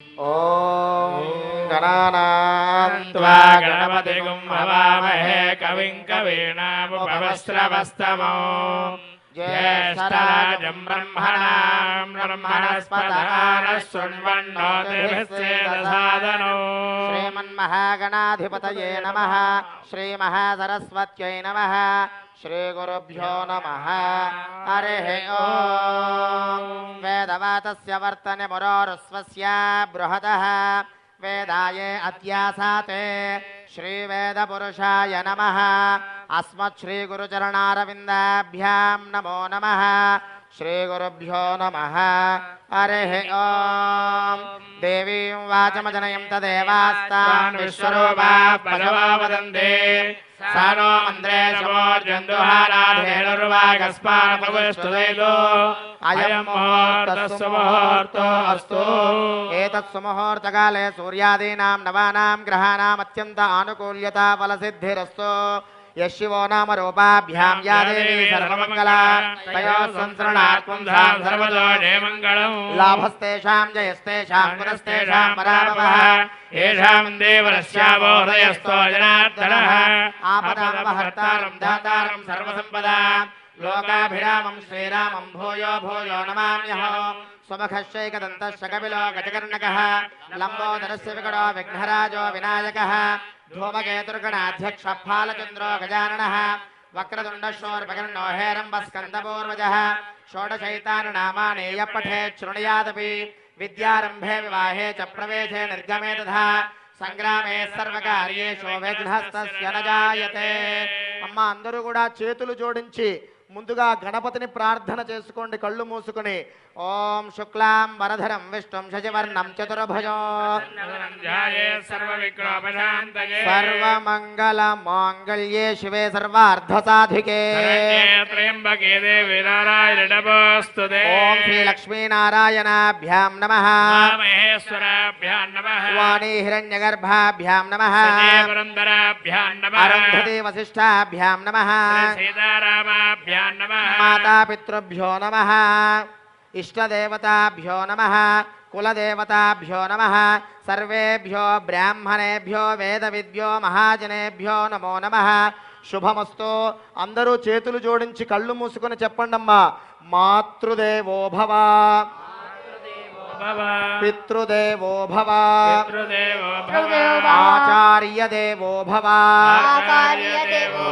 ॐ गणानां त्वा गणपतिगुं हवामहे कविं कवीनामुपवस्त्रवस्तमो ज्येष्ठराजं ब्रह्मणां ब्रह्मणस्पदानः शृण्वन्नोतिभिस्सेदसादनो श्रीमन्महागणाधिपतये नमः। श्रीमहासरस्वत्यै नमः। श्रीगुरुभ्यो नमः। हरिः ॐ वेदवातस्य वर्तने मुरोरुस्वस्य बृहदः। वेदाये अध्यासाते। श्रीवेदपुरुषाय नमः। अस्मत्श्रीगुरुचरणारविन्दाभ्यां नमो नमः श्रीगुरुभ्यो नमः हरिः ॐ देवीं वाचमजनयं तदेवास्तान् विश्वरूपा पदवा वदन्ते सा नो मन्द्रे समोर्जन्दुहाराधेनुर्वागस्मानपविष्टुदैलो अयं मुहूर्तस्य मुहूर्तो अस्तु एतत् सुमुहूर्तकाले सूर्यादीनां नवानां ग्रहाणाम् अत्यन्त आनुकूल्यता फलसिद्धिरस्तु యశివో నామ రూపాభ్యాం యా దేవి సర్వమంగళ తయో సంసరణాత్మం ధాం సర్వదో మంగళం లాభస్తేషాం జయస్తేషాం పురస్తేషాం పరాభవః ఏషాం దేవరస్యావో హృదయస్తో జనార్దనః ఆపదామహర్తారం దాతారం సర్వసంపదా లోకాభిరామం శ్రీరామం భూయో భూయో నమామ్యహ స్వముఖశ్చైకదంతశ్చ కపిలో గజకర్ణకः లంబోదరస్య వికటో విఘ్నరాజో వినాయకः ధూమకేతుర్గణాధ్యక్ష ఫాలచంద్రో గజానన వక్రతుండశోర్పగండో హేరంబస్కందపూర్వజ షోడశైతాను నామానేయ పఠే శృణుయాదపి విద్యారంభే వివాహే చ ప్రవేశే నిర్గమే తథా సంగ్రామే సర్వకార్యే శోభే నజాయతే అమ్మ అందరూ కూడా చేతులు జోడించి ముందుగా గణపతిని ప్రార్థన చేసుకోండి కళ్ళు మూసుకుని. ఓం శుక్లాం వరధరం విష్ణుం శశివర్ణం చతుర్భుజం. సర్వమంగళ మాంగళ్యే శివే సర్వార్థ సాధికే శరణ్యే త్రయంబకే దేవి నారాయణ నమోస్తుతే ఓం శ్రీ లక్ష్మీనారాయణాభ్యాం నమ. మహేశ్వరాభ్యాం నమః. వాణీ హిరణ్యగర్భాభ్యాం నమ. పురంధరాభ్యాం నమః. అరుంధతి వశిష్టాభ్యాం నమ. సీతారామాభ్యాం మాతాపితృభ్యో నమ ఇష్టదేవతాభ్యో నమ కులదేవతాభ్యో నమ సర్వేభ్యో బ్రాహ్మణేభ్యో వేదవిద్యో మహాజనేభ్యో నమో నమ. శుభమస్తు. అందరూ చేతులు జోడించి కళ్ళు మూసుకొని చెప్పండమ్మా. మాతృదేవో భవ. భవ. పితృదేవో భవ. పితృదేవో భవ. ఆచార్య దేవో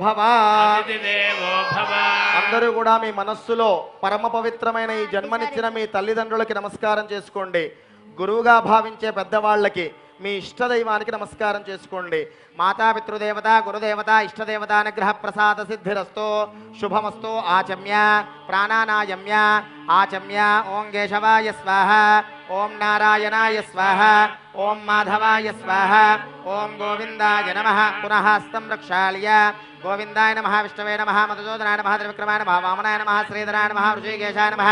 భవ. అతిథిదేవో అందరూ కూడా మీ మనస్సులో పరమ పవిత్రమైన ఈ జన్మనిచ్చిన మీ తల్లిదండ్రులకి నమస్కారం చేసుకోండి. గురువుగా భావించే పెద్దవాళ్ళకి మీ ఇష్టదైవానికి నమస్కారం చేసుకోండి. మాతాపితృదేవత గురుదేవత ఇష్టదేవత అనుగ్రహ ప్రసాద సిద్ధిరస్తు. శుభమస్తు ఆచమ్య ప్రాణానాయమ్య ఆచమ్య ఓం కేశవాయ స్వాహ. ॐ नारायणाय स्वाहा ॐ माधवाय स्वाहा ॐ गोविन्दाय नमः। पुनः हस्तं संरक्षाल्य गोविंदाय नमः, विष्णुवे नमः, मधुसूदनाय नमः, त्रिविक्रमाय नमः, वामनाय नमः, श्रीधराय नमः, ऋषिकेशाय नमः,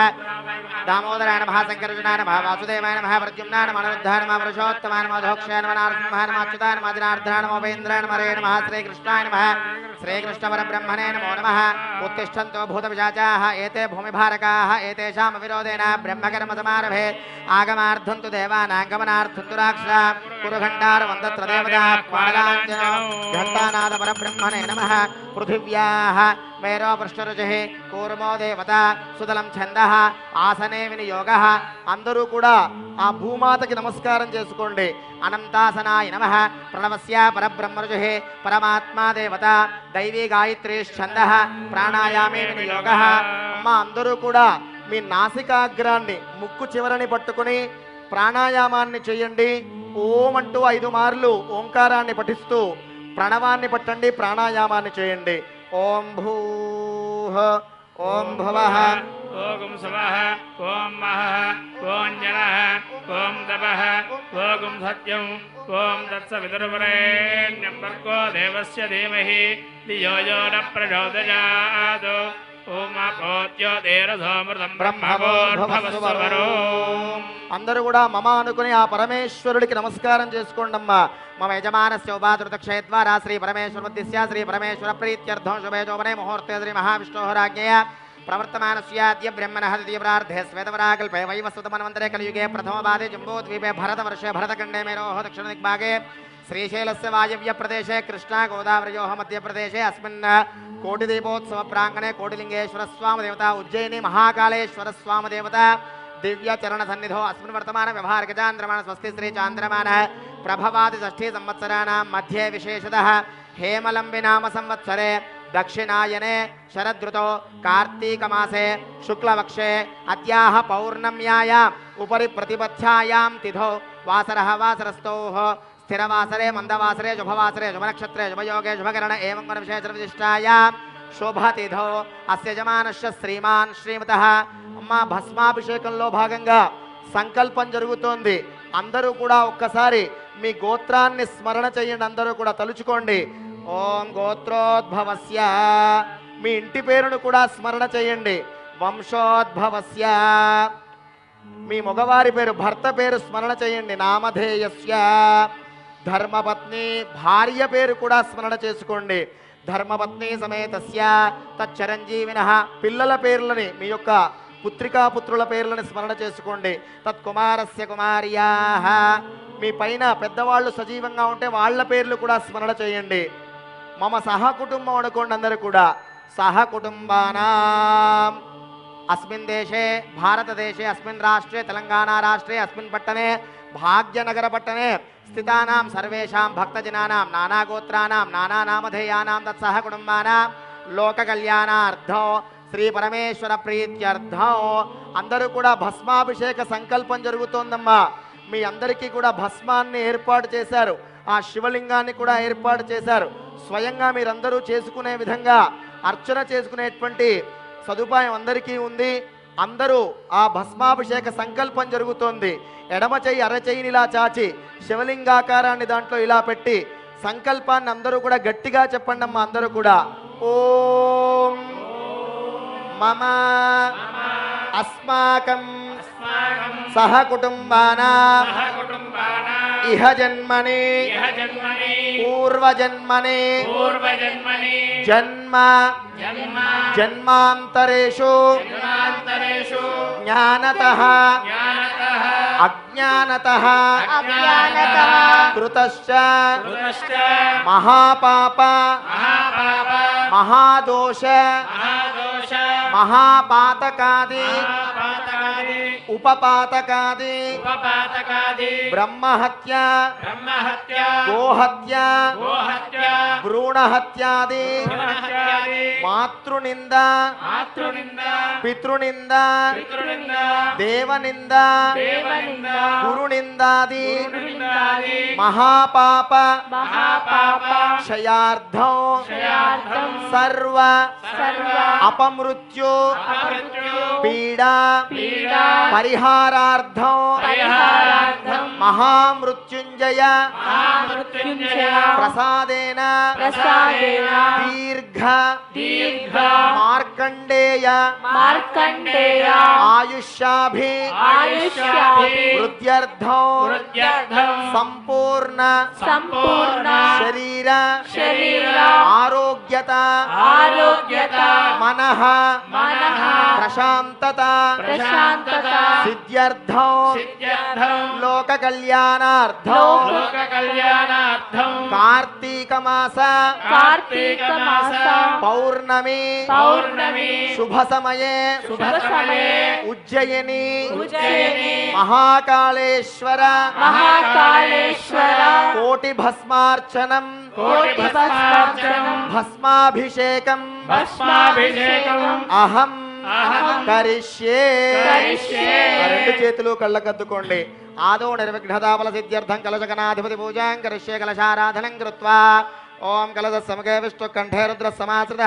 दामोदराय नमः शङ्करजुनाय नमः, वासुदेवाय नमः प्रद्युम्नाय नमः अनिरुद्धाय नमः, पुरुषोत्तमाय नमः अधोक्षाय नमः, नारसिंहाय नमः, अच्युताय नमः दिनार्द्राय नमः, उपेन्द्राय नमः हरे नमः, श्रीकृष्णाय नमः, श्रीकृष्णपरब्रह्मणे नमो नमः। उत्तिष्ठन्तो भूतपिशाचाः, एते भूमिभारकाः एतेषाम् अविरोधेन ब्रह्मकर्मसमारभे। आगमार्थन्तु देवानां गमनार्थन्तु राक्षसा कुरुघण्टारवन्तत्र देवता पादाञ्जनो घण्टानादपरब्रह्मणे नमः। పృథివ్యా వందత్ర కూర్మో దేవత సుదలం ఛందః ఆసనే వినియోగ అందరూ కూడా ఆ భూమాతకి నమస్కారం చేసుకోండి. అనంతాసనాయ నమ. ప్రణవస్య పరబ్రహ్మరుచిః. పరమాత్మా దేవత దైవీ గాయత్రీ ఛంద. ప్రాణాయామే వినియోగ. అమ్మ అందరూ కూడా మీ నాసికాగ్రాన్ని ముక్కు చివరని పట్టుకుని ప్రాణాయామాన్ని చేయండి. ఓం అంటూ ఐదు మార్లు ఓంకారాన్ని పఠిస్తూ ప్రణవాన్ని పట్టండి ప్రాణాయామాన్ని చేయండి ఓం భూ ఓం భవ ఓం శవః ఓం మహః ఓం జనః ఓం తపః ఓం సత్యం ఓం తత్సవితుర్వరేణ్యం భర్గో దేవస్య ధీమహి ధియో యో న ప్రచోదయాత్ ఓం అపోత్యోదేరథోమృతం బ్రహ్మవోర్భవస్వరో अंदर मम अ परमेश्वर की नमस्कार चुस्कम्मा मम यजमा शिवभाद्रत क्षेत्रा श्री परमेश्वर दिशा श्री परमेश्वर प्रीत्यर्थ शुभेजोपने मुहूर्ते श्री महाविष्णोराज्ञय प्रवर्तमान सियाद्य ब्रह्म द्वितीय स्वेतवराकल वैवस्वतमंतरे कलयुगे प्रथम बाधे जम्बोद्वीपे भरत वर्षे भरतखंडे मेरोह दक्षिण दिग्भागे श्रीशैलस्य वायव्य प्रदेश कृष्णा गोदावरियोह मध्य प्रदेश अस्मिन् कोटिदीपोत्सव प्रांगणे कोटिलिंगेश्वर स्वामदेवता उज्जयिनी महाकालेश्वर स्वामदेवता दिव्य चरण सन्निधो अस्मिन् वर्तमान व्यवहार गजांद्रमाण स्वस्ति श्री चांद्रमान प्रभवादि षष्ठी संवत्सराणां मध्ये विशेषतः हेमलंबि नाम संवत्सरे दक्षिणायने शरदृतो कार्तीकमासे शुक्लवक्षे अद्याह पौर्णम्याय उपरि प्रतिपथ्यायां तिथो वासरः वासरस्तोः स्थिरवासरे, मंदवासरे, शुभवासरे, शुभनक्षत्रे, शुभयोगे, शुभकरण एवं विशेषविशिष्टायां शोभतिथौ। अस्य जमानस्य श्रीमान् श्रीमतः అమ్మ భస్మాభిషేకంలో భాగంగా సంకల్పం జరుగుతోంది. అందరూ కూడా ఒక్కసారి మీ గోత్రాన్ని స్మరణ చేయండి అందరూ కూడా తలుచుకోండి. ఓం గోత్రోద్భవస్య. మీ ఇంటి పేరును కూడా స్మరణ చేయండి. వంశోద్భవస్య. మీ మగవారి పేరు భర్త పేరు స్మరణ చేయండి. నామధేయస్య. ధర్మపత్ని భార్య పేరు కూడా స్మరణ చేసుకోండి. ధర్మపత్ని సమేతస్య. తచ్చరంజీవిన. పిల్లల పేర్లని మీ యొక్క పుత్రికాపుత్రుల పేర్లను స్మరణ చేసుకోండి. తత్కుమారస్య కుమార్యా. మీ పైన పెద్దవాళ్ళు సజీవంగా ఉంటే వాళ్ళ పేర్లు కూడా స్మరణ చేయండి. మమ సహకుటుంబం అనుకోండి అందరు కూడా. సహకుటుంబానా. అస్మిన్ దేశే భారతదేశే అస్మిన్ రాష్ట్రే తెలంగాణ రాష్ట్రే అస్మిన్ పట్టణే భాగ్యనగర పట్టణే. స్థితానాం సర్వేషాం భక్తజనానాం నానా నామధేయానాం తత్సహ కుటుంబానాం లోకకళ్యాణార్థం శ్రీ పరమేశ్వర ప్రీత్యర్థం. అందరూ కూడా భస్మాభిషేక సంకల్పం జరుగుతోందమ్మా. మీ అందరికీ కూడా భస్మాన్ని ఏర్పాటు చేశారు. ఆ శివలింగాన్ని కూడా ఏర్పాటు చేశారు. స్వయంగా మీరందరూ చేసుకునే విధంగా అర్చన చేసుకునేటువంటి సదుపాయం అందరికీ ఉంది. అందరూ ఆ భస్మాభిషేక సంకల్పం జరుగుతోంది. ఎడమ చెయ్యి అరచెయ్యిని చాచి శివలింగాకారాన్ని దాంట్లో ఇలా పెట్టి సంకల్పాన్ని అందరూ కూడా గట్టిగా చెప్పండి అమ్మా అందరూ కూడా. ఓం మమ. అస్మాకం సహ కుటుంబానా. ఇహ జన్మని. పూర్వజన్మని. జన్మ. జన్మాంతరేషు. జ్ఞానత. అజ్ఞానత. కృతశ్చ. మహాపాప. మహాదోష. महापातकादी। उपपातकादी। ब्रह्महत्या। गोहत्या। भ्रूणहत्यादि। మాతృనింద మాతృనింద పితృనింద పితృనింద దేవనింద దేవనింద గురునిందాది మహాపాప మహాపాప క్షయార్థం క్షయార్థం సర్వ సర్వ అపమృత్యు అపమృత్యు పీడా పీడా పరిహారార్థం పరిహారార్థం మహామృత్యుంజయ మహామృత్యుంజయ ప్రసాదేన ప్రసాదేన దీర్ఘ దీర్ఘ दीर्घ मार्कण्डेय। मार्कण्डेय। आयुष्याभि। आयुष्याभि। सम्पूर्ण। सम्पूर्ण। शरीर। शरीर। आरोग्यता। आरोग्यता। मनः। मनः। प्रशान्तता। प्रशान्तता। सिद्ध्यर्थो। सिद्ध्यर्थं। लोककल्याणार्थं। लोककल्याणार्थं। कार्तीकमास। कार्तीकमास। पौर्ण పౌర్ణమి. పౌర్ణమి. శుభ సమయే శుభ సమయే ఉజ్జయిని. ఉజ్జయిని. మహాకాళేశ్వర. మహాకాళేశ్వర. కోటి భస్మార్చనం. కోటి భస్మార్చనం. భస్మాభిషేకం. భస్మాభిషేకం. అహం కరిష్యే. రెండు చేతులు కళ్ళకద్దుకోండి. ఆదో నిర్విఘ్నతాఫల సిద్ధ్యర్థం కలశకనాధిపతి పూజాం కరిష్యే కలశారాధనం కృత్వా. ఓం కలద సమగే విష్ణు కంఠేరుద్ర సమాశ్రిత.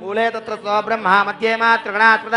మూలే తత్ర స్వ బ్రహ్మ మధ్యే మా త్రిగుణాత్మత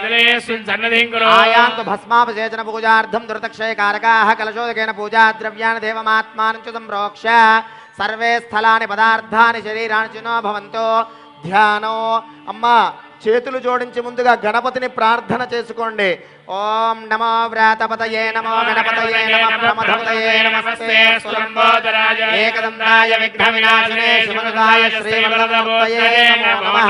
ఆయాంతు భస్మాపసేచన పూజార్థం దురతక్షయకారకాः కలశోదకేన పూజా ద్రవ్యాన్ని దేవమాత్మానం చ సంప్రోక్ష సర్వే స్థలాన్ని పదార్థాన్ని శరీరాన్ని చినో భవంతో ధ్యానో. అమ్మా చేతులు జోడించి ముందుగా గణపతిని ప్రార్థన చేసుకోండి. ఓం నమో వ్రాతపతయే నమో గణపతయే నమ ప్రమథపతయే నమస్తే. స్వలంబోదరాజ ఏకదంతాయ విఘ్న వినాశనే శివనుదాయ శ్రీవరదమూర్తయే నమో నమః.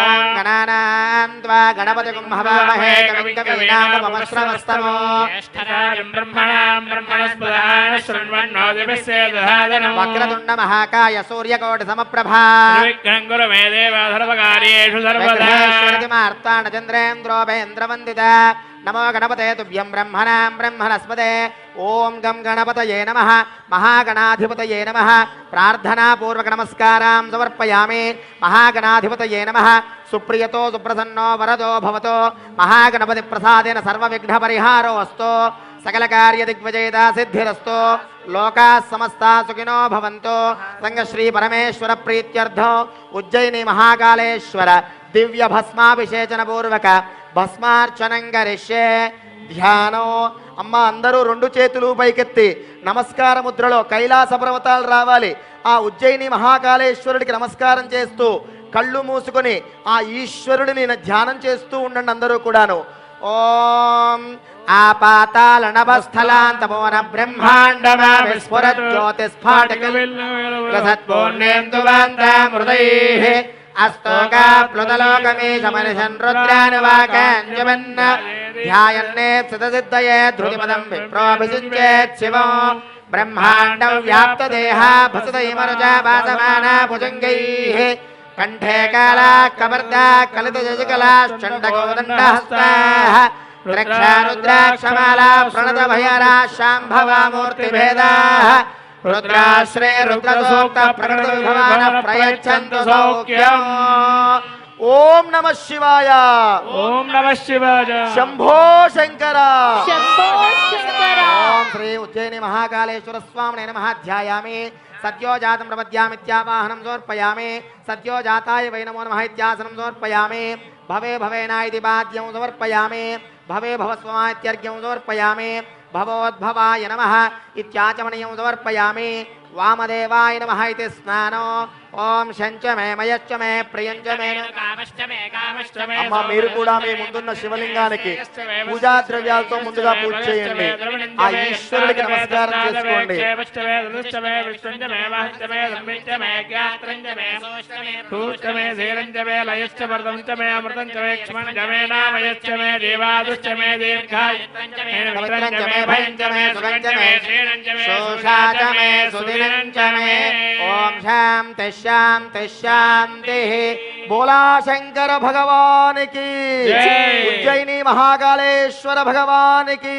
ఓం గణానాం త్వా గణపతి హవామహే కవిం కవీనామపమశ్రవస్తమో జ్యేష్ఠరాజం బ్రహ్మణాం బ్రహ్మణస్పదాన శృణ్వన్నోదిభిస్సే దధాదనం వక్రతుండ మహాకాయ సూర్యకోటి సమప్రభా. విఘ్నం కురు మే దేవ సర్వకార్యేషు సర్వదా. విఘ్నేశ్వరతిమార్తాండ చంద్రేంద్రోపేంద్రవందిత नमो गणपते तुभ्यं ब्रह्मणां ब्रह्मणस्पते। ओं गं गणपतये नमः। महागणाधिपतये नमः। प्रार्थनापूर्वकनमस्कारां समर्पयामि। महागणाधिपतये नमः। सुप्रियतो, सुप्रसन्नो, वरदो, भवतो। महागणपतिप्रसादेन सर्वविघ्नपरिहारोऽस्तु। सकलकार्यदिग्विजयता सिद्धिरस्तु लोकाः समस्ता सुखिनो भवन्तु। सङ्गश्रीपरमेश्वरप्रीत्यर्थो उज्जयिनी महाकालेश्वर। दिव्यभस्माभिषेचनपूर्वक। భస్మార్చనం గరిష్యే ధ్యానం. అమ్మ అందరూ రెండు చేతులు పైకెత్తి నమస్కార ముద్రలో కైలాస పర్వతాలు రావాలి. ఆ ఉజ్జయిని మహాకాళేశ్వరుడికి నమస్కారం చేస్తూ కళ్ళు మూసుకొని ఆ ఈశ్వరుడిని ధ్యానం చేస్తూ ఉండండి అందరూ కూడాను. ఓం ఆపాతాల నభస్థలాంతమోన బ్రహ్మాండమ రసత్పూర్ణేందువాంతామృతైః అస్తోకా ప్లుతలోకమీశమనిషన్ రుద్రానువాకాంజమన్న ధ్యాయన్నే సిద్ధసిద్ధయే ధృతిపదం విప్రోభిషించేత్ శివో బ్రహ్మాండ వ్యాప్త దేహ భసదైమరుజా భాసమానా భుజంగైః కంఠే కాలా కబర్దా కలిత జజకలా చండగోదండహస్తాః रुद्राश्रे रुद्रसूक्त प्रकटविभवान प्रयच्छन्तु सौख्यम् ओम नमः शिवाय ओम नमः शिवाय शंभो शंकर शंभो शंकर ओम श्री उज्जैनी महाकालेश्वर स्वामी नमः ध्यायामि सद्यो जातं प्रपद्यामित्यावाहनं समर्पयामि सद्यो जाताय वै नमो नमः इत्यासनं समर्पयामि भवे भवेनाय इति वाद्यं समर्पयामि भवे भवस्वमा इत्यर्घ्यं समर्पयामि भवोद्भवाय नमः इत्याचमनीयं समर्पयामि वामदेवाय नमः इति स्नानो ఓం శంచ మే మయశ్చ మే ప్రియంచ మే. అమ్మ మీరు కూడా మీ ముందున్న శివలింగానికి పూజా ద్రవ్యాలతో ముందుగా పూజ చేయండి. ఆ ఈశ్వరుడికి నమస్కారం చేసుకోండి. మే సుదినంచ మే ఓం శాంతి శాంతి శాంతి. బోలా శంకర భగవానికి. ఉజ్జయిని మహాకాళేశ్వర భగవానికి.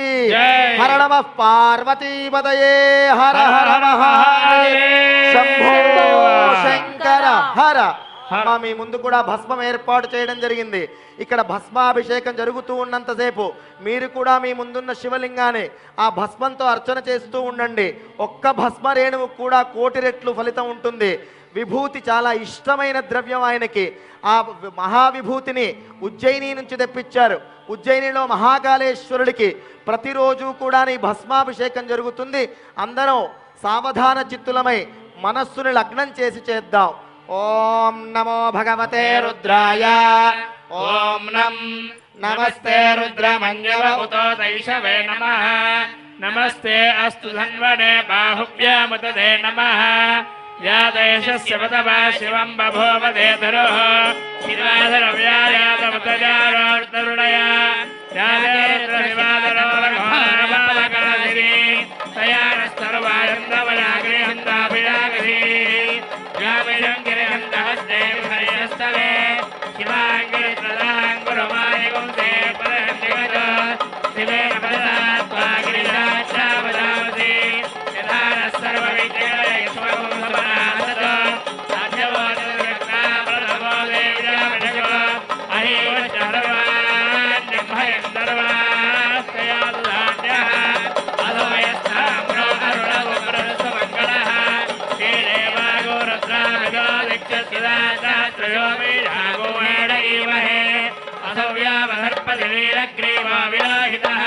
హర నమ పార్వతీపదయే హర హర మహాదేవ్ శంభో శంకర హర. మీ ముందు కూడా భస్మం ఏర్పాటు చేయడం జరిగింది. ఇక్కడ భస్మాభిషేకం జరుగుతూ ఉన్నంతసేపు మీరు కూడా మీ ముందున్న శివలింగాన్ని ఆ భస్మంతో అర్చన చేస్తూ ఉండండి. ఒక్క భస్మ రేణువు కూడా కోటి రెట్లు ఫలితం ఉంటుంది. విభూతి చాలా ఇష్టమైన ద్రవ్యం ఆయనకి. ఆ మహావిభూతిని ఉజ్జయిని నుంచి తెప్పించారు. ఉజ్జయినిలో మహాకాళేశ్వరుడికి ప్రతిరోజు కూడా నీ భస్మాభిషేకం జరుగుతుంది. అందరం సావధాన చిత్తులమై మనస్సుని లగ్నం చేసి చేద్దాం. ॐ नमो भगवते रुद्राय। ॐ नम् नमस्ते रुद्रमञ्जव दैश वै नमः। नमस्ते अस्तु धन्वने बाहुव्यामुतदे नमः। या देशस्य धन्वणे बाहुव्या मुतदेशस्य तया न सर्वान्दवन्ता ेन ग्रे वा विराहितः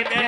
Yeah.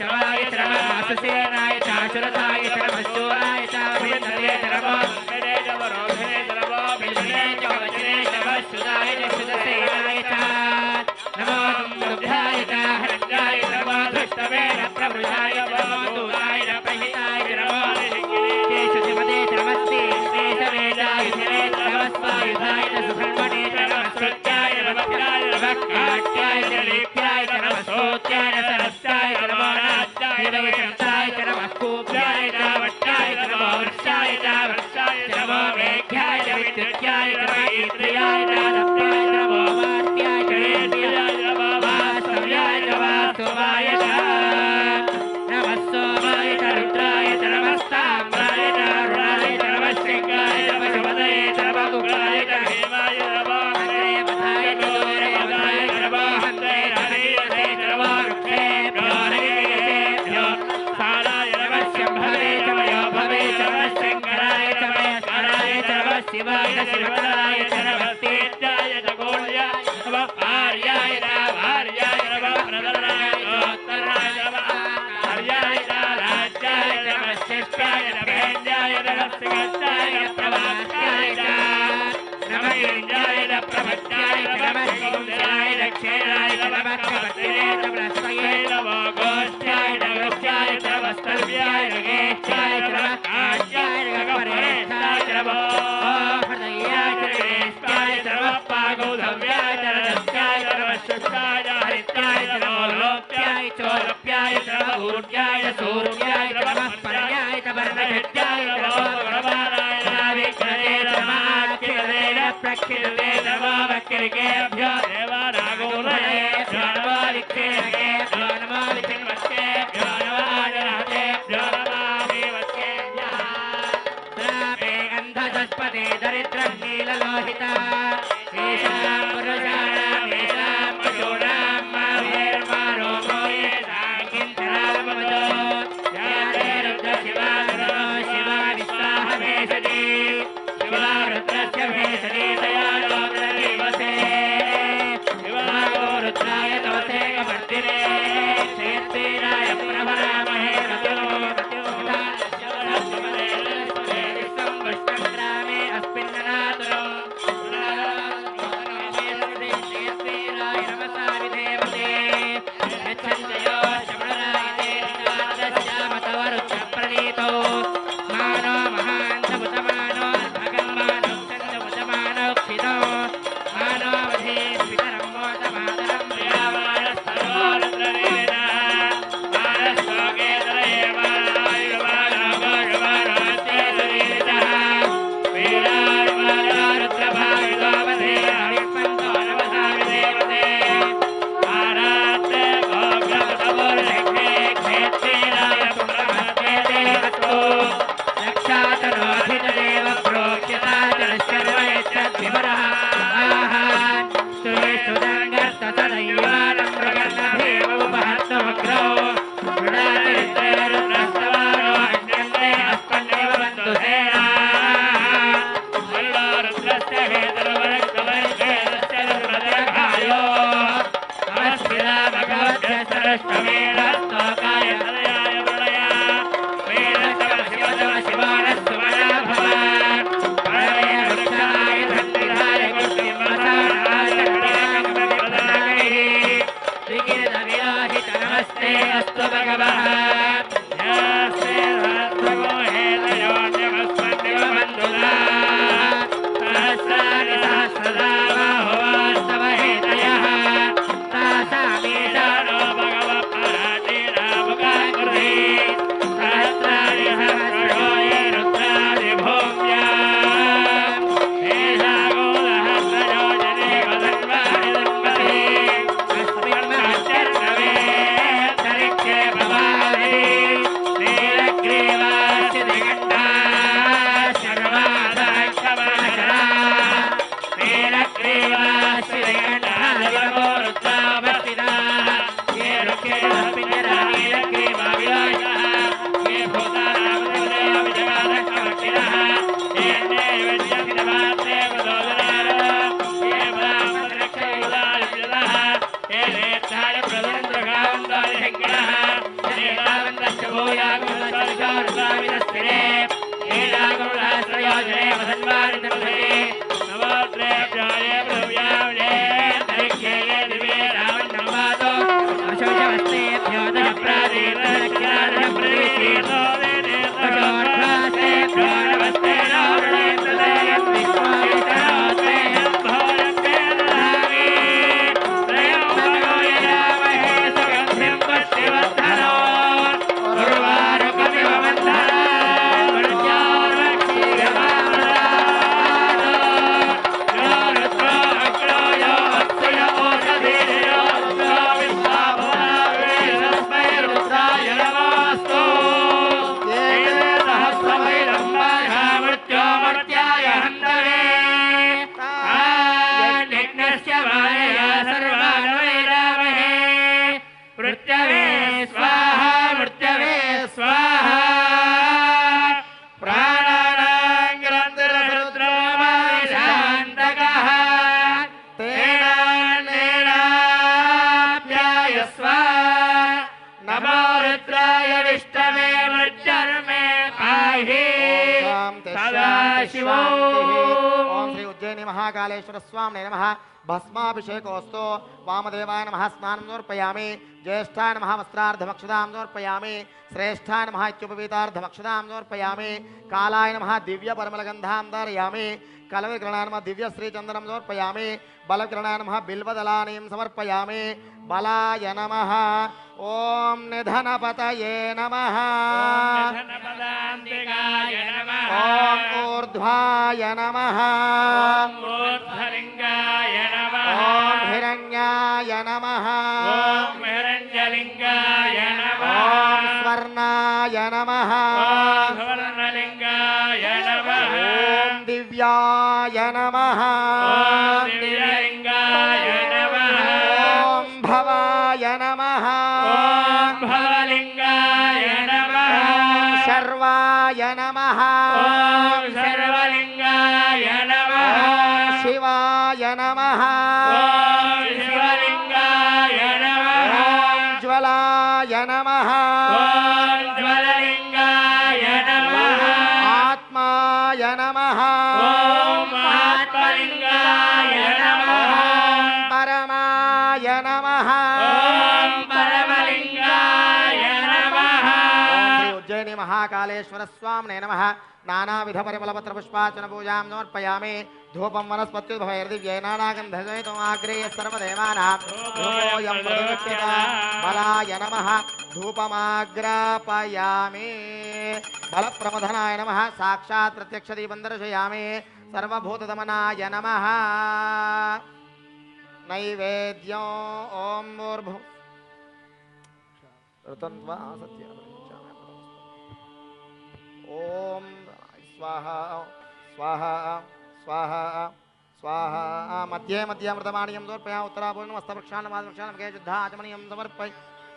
श्रवाय श्रम आससेनाय चाचुरताय चरमश्चोराय चाभिन्दरे चरमो मेरे जब रोधने चरमो बिल्वने च वचने शव सुदाय च सुदसेनाय च नमो दुग्धाय च हरण्याय नमो धृष्टवे न प्रभुजाय नमो दूराय न प्रहिताय नमो केशुधिपदे चरमस्ति केशवेदाय चरे चरमस्वायुधाय च सुब्रह्मणे चरमस्वत्याय नमः काट्याय चरे Eritrea. य विष्टमे वृद्धर्मे आहे सदा शिवो స్వామి నమ. భస్మాభిషేకోస్తు. వామదేవాయ నమ. స్నానం సమర్పయామి. జ్యేష్ఠాయ నమ. వస్త్రార్ధమక్షదాం సమర్పయామి. శ్రేష్ఠాయ నమ ఇత్యుపవీతార్ధమక్షదాం సమర్పయామి. కాలాయ నమ దివ్య పరిమళగంధాం ధారయామి. కలవిగ్రణాయ నమ దివ్య శ్రీచందనం సమర్పయామి. బలగ్రణాయ నమ బిల్వదలానీం సమర్పయామి. బలాయ నమ. ఓం నిధనపతయే నమ. నమః. ఓం ఊర్ధ్వాయ నమ. लिङ्गाय ॐ हिरण्याय नमः। लिङ्गाय ॐ स्वर्णाय नमः। लिङ्गाय ॐ दिव्याय नमः। दिव्यलिङ्गाय लिङ्गाय भवाय नमः। भवलिङ्गाय नमः। सर्वाय नमः। ha महाकालेश्वर स्वामे नम। नाना विध परिमलपत्र पुष्पाचन पूजा सर्वदेवानां। धूपोऽयं वनस्पति नमः। धूपमाग्रापयामि। बलप्रबधनाय नमः। साक्षात् प्रत्यक्षदीपं दर्शयामि। सर्वभूतदमनाय नमः। नैवेद्यो ॐ सत्य ॐ स्वाहा स्वाहा स्वाहा स्वाहा मध्ये मध्ये अमृतमाणीयं सोर्पयामि उत्तरापूर्णं पूर्ण हस्तवृक्षान् समर्पय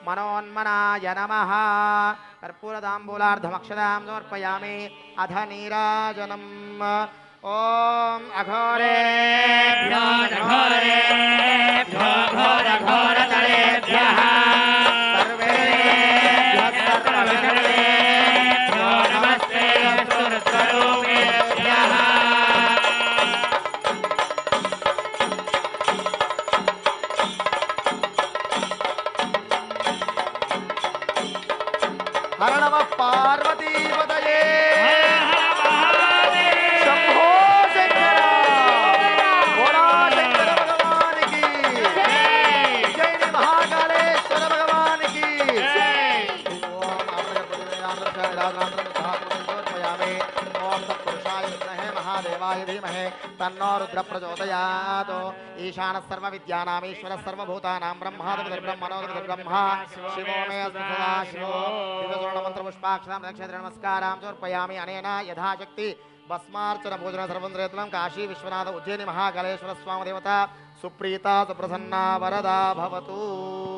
मनोन्मनाय नमः। कर्पूरदाम्बूलार्धमक्षदाहं समर्पयामि अध नीराजनम्। ॐ अघोरे सर्वे तन्नो रुद्र प्रचोदयात् ईशानः सर्वविद्यानामीश्वरः सर्वभूतानां मे अस्तु सदा, शिवो। दिवसवर्णमन्त्रपुष्पाक्षरां नक्षत्र भस्मार्चन भोजन सर्वन्द्रेतुलं काशी विश्वनाथ उज्जयिनी महाकालेश्वर स्वामदेवता सुप्रीता सुप्रसन्ना वरदा भवतु।